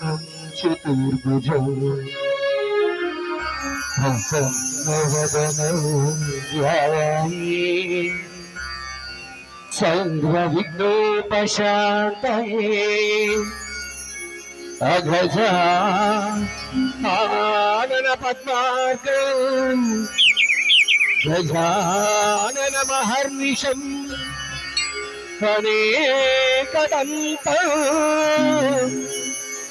చతుర్భుజం సర్వవిఘ్నోపశాంతయే అఘజ ఆనన పద్మార్గం గజానన మహర్నిషం అనేకదంత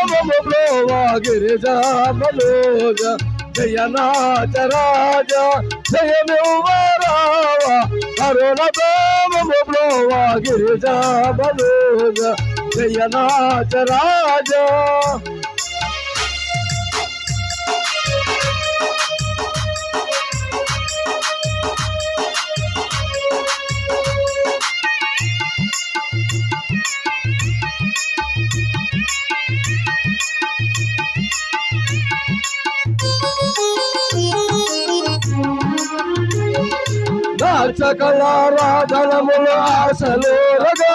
బ్రోవ గిరిజామలోజ జయనాచరాజ జయమివ్వరావ కరుణతోమము బ్రోవ గిరిజామలోజ జయనాచరాజ రాధనములు ఆశలురగా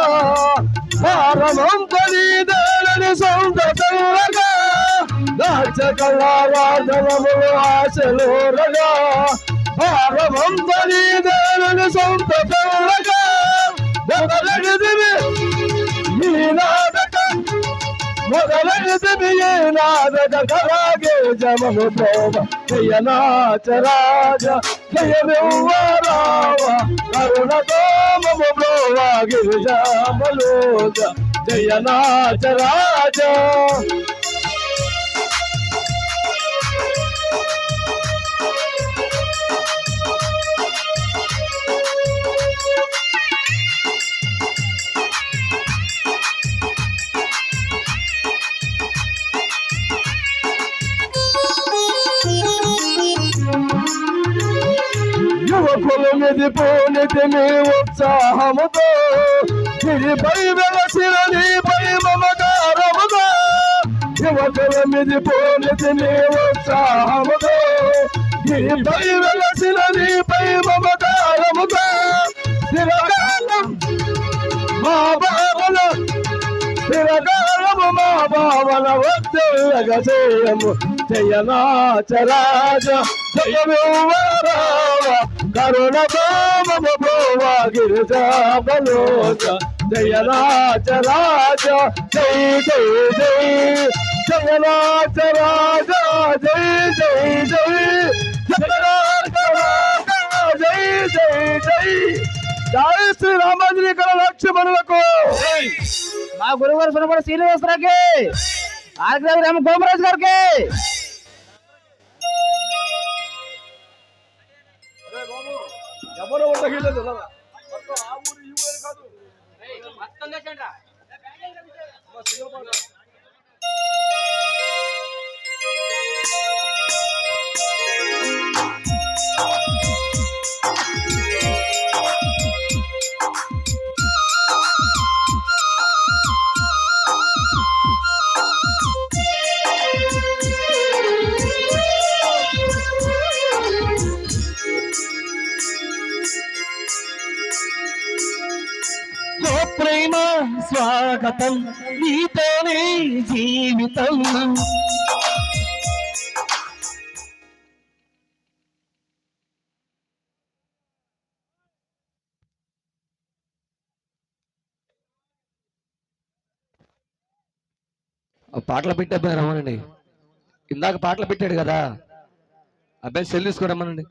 భారమంతనీదేనని సొంత తెల్లగా నాచకళారాధనములు ఆశలురగా భారమంతనీదేనని సొంత తెల్లగా మొదలెడిదివి మొదలైనది నాదక కరాగే జమము ప్రోమ జయనాచరాజ జయమివ్వరావ కరుణతోమము ప్రోమ గిరిజామలోజ జయనాచరాజ యువకులు మెదిపోనిది నీ ఉత్సాహముతో. గిరిపై వెలసిన నీపై మమకారముతో యువకుల మెదిపోనిది నీ ఉత్సాహముతో. గిరిపై వెలసిన నీపై మమకారముతో స్థిరకాలం మా బాబుల తిరగాలము మా బావల భావన వద్దెల్లగజేయము జయనాచరాజ జయమివ్వరావ కరుణ భామము భోవ గిరిజాబలోజ జయనాచరాజ జై జై జై. జయనాచరాజ జై జై జై. జయనాచరాజ జై జై జై. జై శ్రీ రామాంజనేయ లక్ష్మణులకు. మా గురువారు సునపడి శ్రీనివాసరావుకి. ఆర్గ్రావి రామ గోమరాజు గారికి. ఎవరు ఊరు కాదు ప్రేమ స్వాగతం నీతోనే జీవితం. పాటలు పెట్టే అబ్బాయి రమ్మనండి. ఇందాక పాటలు పెట్టాడు కదా. అబ్బాయి సెల్ తీసుకురమ్మనండి